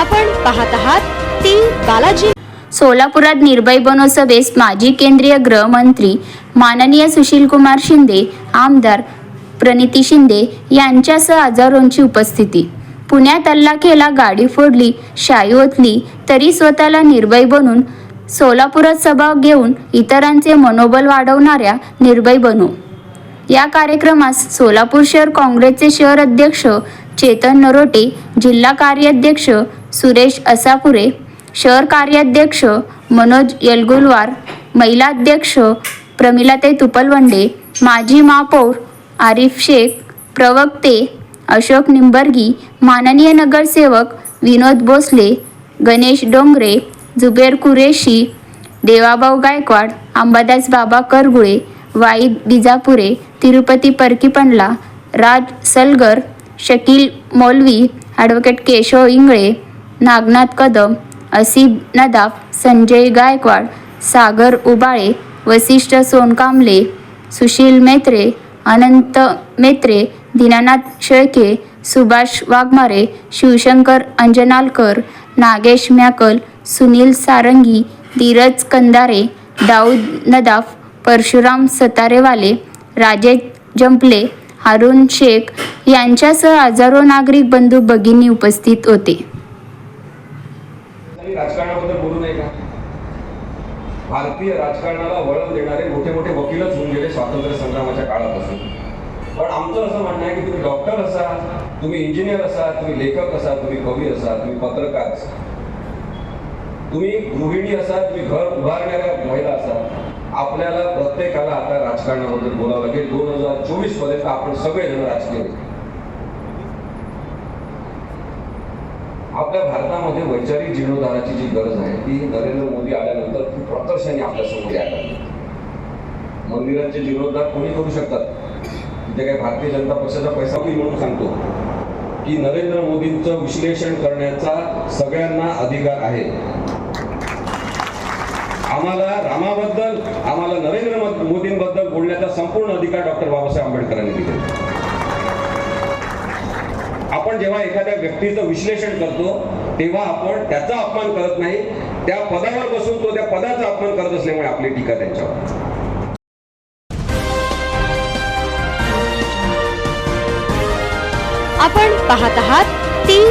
आपण पाहत आहात ती बालाजी. सोलापुरात निर्भय बनोसभेस माजी केंद्रीय गृहमंत्री माननीय सुशीलकुमार शिंदे आमदार प्रणिती शिंदे यांच्यासह हजारोंची उपस्थिती. पुण्यात अल्लाखेला गाडी फोडली शाई ओतली तरी स्वतःला निर्भय बनून सोलापुरात सभा घेऊन इतरांचे मनोबल वाढवणाऱ्या निर्भय बनू. या कार्यक्रमास सोलापूर शहर काँग्रेसचे शहर अध्यक्ष चेतन नरोटे जिल्हा कार्याध्यक्ष सुरेश असापुरे शहर कार्याध्यक्ष मनोज यलगुलवार महिलाध्यक्ष प्रमिलाताई तुपलवंडे माजी महापौर आरिफ शेख प्रवक्ते अशोक निंबर्गी माननीय नगरसेवक विनोद भोसले गणेश डोंगरे जुबेर कुरेशी देवाभाऊ गायकवाड अंबादास बाबा करगुळे वाईद बिजापुरे तिरुपती परकीपंडला राज सलगर शकील मौलवी ॲडव्होकेट केशव इंगळे नागनाथ कदम असीब नदाफ संजय गायकवाड सागर उबाळे वसिष्ठ सोनकांबले सुशील मेत्रे अनंत मेत्रे दीनानाथ शेळके सुभाष वाघमारे शिवशंकर अंजनालकर नागेश म्याकल सुनील सारंगी धीरज कंदारे दाऊद नदाफ परशुराम सतारेवाले राजेश जंपले हारून शेख यांच्यासह हजारो नागरिक बंधू भगिनी उपस्थित होते. काही राजकारणाबद्दल बोलू नये का? भारतीय राजकारणाला वळण देणारे मोठे मोठे वकीलच होऊन गेले स्वातंत्र्य संग्रामाच्या काळापासून. पण आमचं असं म्हणणं आहे की तुम्ही डॉक्टर असा तुम्ही इंजिनियर असा तुम्ही लेखक असा तुम्ही कवी असा तुम्ही पत्रकार असा. तुम्ही गृहिणी असा तुम्ही घर उभारणाऱ्या महिला असा. आपल्याला प्रत्येकाला आता राजकारणाबद्दल बोलावं लागेल. दोन हजार चोवीसपर्यंत आपण सगळेजण राजकीय आपल्या भारतामध्ये वैचारिक जीर्णोद्धाराची जी गरज आहे ती नरेंद्र मोदी आल्यानंतर खूप प्रकर्षाने आपल्यासमोर यायला लागली. मंदिरांचे जीर्णोद्धार कोणी करू शकतात? तिथे काही भारतीय जनता पक्षाचा पैसा मी म्हणून सांगतो. की नरेंद्र मोदींचं विश्लेषण करण्याचा सगळ्यांना अधिकार आहे. आम्हाला रामाबद्दल आम्हाला नरेंद्र मोदींबद्दल बोलण्याचा संपूर्ण अधिकार डॉक्टर बाबासाहेब आंबेडकरांनी दिले आपण जेव्हा एखाद्या व्यक्तीचं विश्लेषण करतो तेव्हा आपण त्याचा अपमान करत नाही. त्या पदावर बसून तो त्या पदाचा अपमान करत असल्यामुळे आपली टीका त्यांच्यावर. आपण पाहत आहात ती